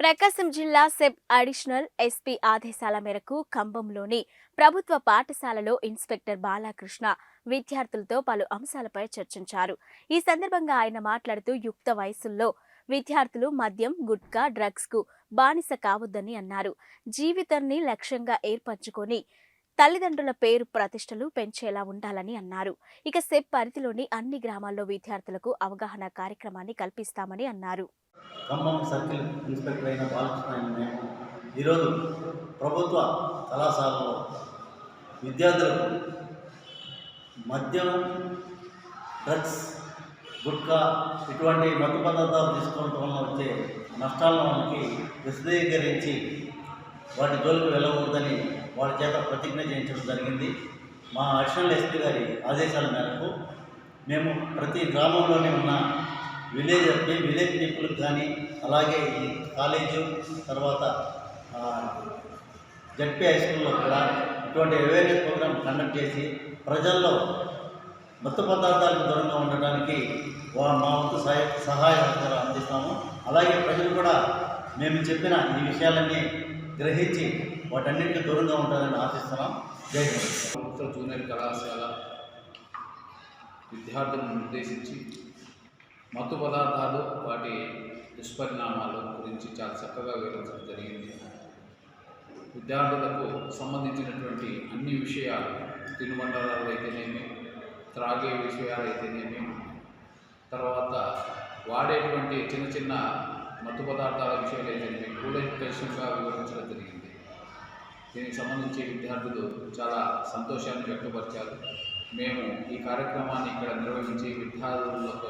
ప్రకాశం జిల్లా SEB additional SP ఆదేశాల మేరకు ఖమ్మంలోని ప్రభుత్వ పాఠశాలలో ఇన్స్పెక్టర్ బాలకృష్ణ విద్యార్థులతో పలు అంశాలపై చర్చించారు. ఈ సందర్భంగా ఆయన మాట్లాడుతూ యుక్త వయసుల్లో విద్యార్థులు మద్యం గుట్కా డ్రగ్స్కు బానిస కావద్దని అన్నారు. జీవితాన్ని లక్ష్యంగా ఏర్పరచుకొని తల్లిదండ్రుల పేరు ప్రతిష్టలు పెంచేలా ఉండాలని అన్నారు. ఇక సెప్ పరిధిలోని అన్ని గ్రామాల్లో విద్యార్థులకు అవగాహన కార్యక్రమాన్ని కల్పిస్తామని అన్నారు. ఖమ్మం సర్కిల్ ఇన్స్పెక్టర్ అయిన బాలకృష్ణ ఈరోజు ప్రభుత్వ కళాశాలలో విద్యార్థులకు మద్యం డ్రగ్స్ గుట్కా ఇటువంటి మత్తు పదార్థాలు తీసుకోవడం వల్ల వచ్చే నష్టాలను మనకి విశదీకరించి వాటి జోలికి వెళ్ళకూడదని వాళ్ళ చేత ప్రతిజ్ఞ చేయించడం జరిగింది. మా అడిషనల్ ఎస్పీ గారి ఆదేశాల మేరకు మేము ప్రతి గ్రామంలోనే ఉన్న విలేజ్ విలేజ్ పీపుల్కి కానీ అలాగే ఈ కాలేజు తర్వాత జడ్పీ హై స్కూల్లో కూడా ఇటువంటి అవేర్నెస్ ప్రోగ్రామ్ కండక్ట్ చేసి ప్రజల్లో మత్తు పదార్థాలకు దూరంగా ఉండటానికి మా వంతు సహాయ సహాయ అందిస్తాము. అలాగే ప్రజలు కూడా మేము చెప్పిన ఈ విషయాలన్నీ గ్రహించి వాటన్నిటికీ దూరంగా ఉంటారని ఆశిస్తున్నాం. జై ప్రభుత్వ జూనియర్ కళాశాల విద్యార్థులను నిర్దేశించి మత్తు పదార్థాలు వాటి దుష్పరిణామాలు గురించి చాలా చక్కగా వివరించడం జరిగింది. విద్యార్థులకు సంబంధించినటువంటి అన్ని విషయాలు తినుబండారాలు అయితేనేమి త్రాగే విషయాలు అయితేనేమి తర్వాత వాడేటువంటి చిన్న చిన్న మత్తు పదార్థాల విషయాలు అయితేనేమి కూలంకషంగా వివరించడం జరిగింది. దీనికి సంబంధించి విద్యార్థులు చాలా సంతోషాన్ని వ్యక్తపరిచారు. మేము ఈ కార్యక్రమాన్ని ఇక్కడ నిర్వహించి విద్యార్థులకు